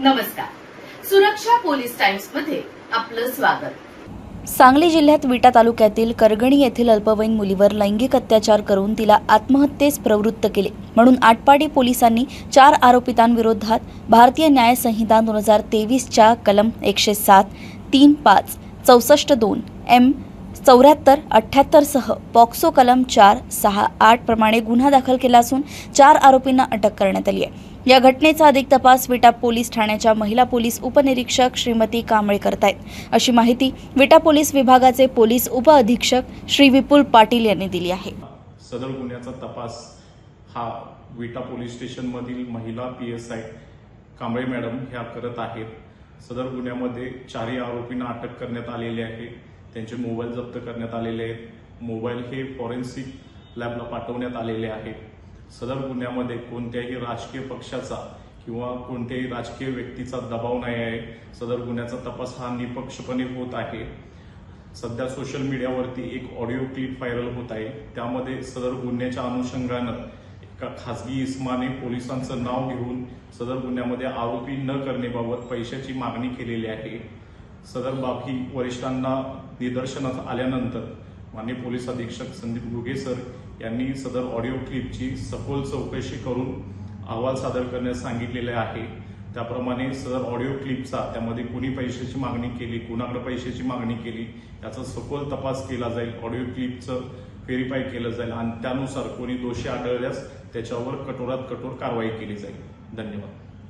नमस्कार. सुरक्षा पोलीस टाइम्समध्ये आपलं स्वागत. सांगली जिल्ह्यात विटा तालुक्यातील करगणी येथील अल्पवयीन मुलीवर लैंगिक अत्याचार करून तिला आत्महत्येस प्रवृत्त केले. म्हणून आटपाडी पोलिसांनी चार आरोपितांविरोधात भारतीय न्याय संहिता दोन हजार तेवीसच्या कलम एकशे सात तीन पाच चौसष्ट दोन एम चौऱ्याहत्तर अठ्ठ्याहत्तरसह पॉक्सो कलम चार सहा आठ प्रमाणे गुन्हा दाखल केला असून चार आरोपींना अटक करण्यात आली आहे. या घटनेचा अधिक तपास विटा पोलीस ठाण्याच्या महिला पोलीस उपनिरीक्षक श्रीमती कांबळे करतायत अशी माहिती विटा पोलीस विभागाचे पोलीस उपअधीक्षक श्री विपुल पाटील यांनी दिली आहे. सदर गुन्ह्याचा तपास हा विटा पोलीस स्टेशनमधील महिला P S I Kamble madam ह्या करत आहेत. सदर गुन्ह्यामध्ये चारही आरोपींना अटक करण्यात आलेली आहे. त्यांचे मोबाईल जप्त करण्यात आलेले आहेत. मोबाईल हे फॉरेन्सिक लॅबला पाठवण्यात आलेले आहेत. सदर गुन्ह्यामध्ये कोणत्याही राजकीय पक्षाचा किंवा कोणत्याही राजकीय व्यक्तीचा दबाव नाही आहे. सदर गुन्ह्याचा तपास हा निपक्षपणे होत आहे. सध्या सोशल मीडियावरती एक ऑडिओ क्लिप व्हायरल होत आहे. त्यामध्ये सदर गुन्ह्याच्या अनुषंगानं एका खासगी इस्माने पोलिसांचं नाव घेऊन सदर गुन्ह्यामध्ये आरोपी न करण्याबाबत पैशाची मागणी केलेली आहे. सदर बाब ही वरिष्ठांना निदर्शनास आल्यानंतर माननीय पोलीस अधीक्षक संदीप घुगे सर यांनी सदर ऑडिओ क्लिपची सखोल चौकशी करून अहवाल सादर करण्यास सांगितलेले आहे. त्याप्रमाणे सदर ऑडिओ क्लिपचा त्यामध्ये कुणी पैशाची मागणी केली कुणाकडे पैशाची मागणी केली याचा सखोल तपास केला जाईल ऑडिओ क्लिपचं व्हेरीफाय केलं जाईल आणि त्यानुसार कोणी दोषी आढळल्यास त्याच्यावर कठोरात कठोर कारवाई केली जाईल. धन्यवाद.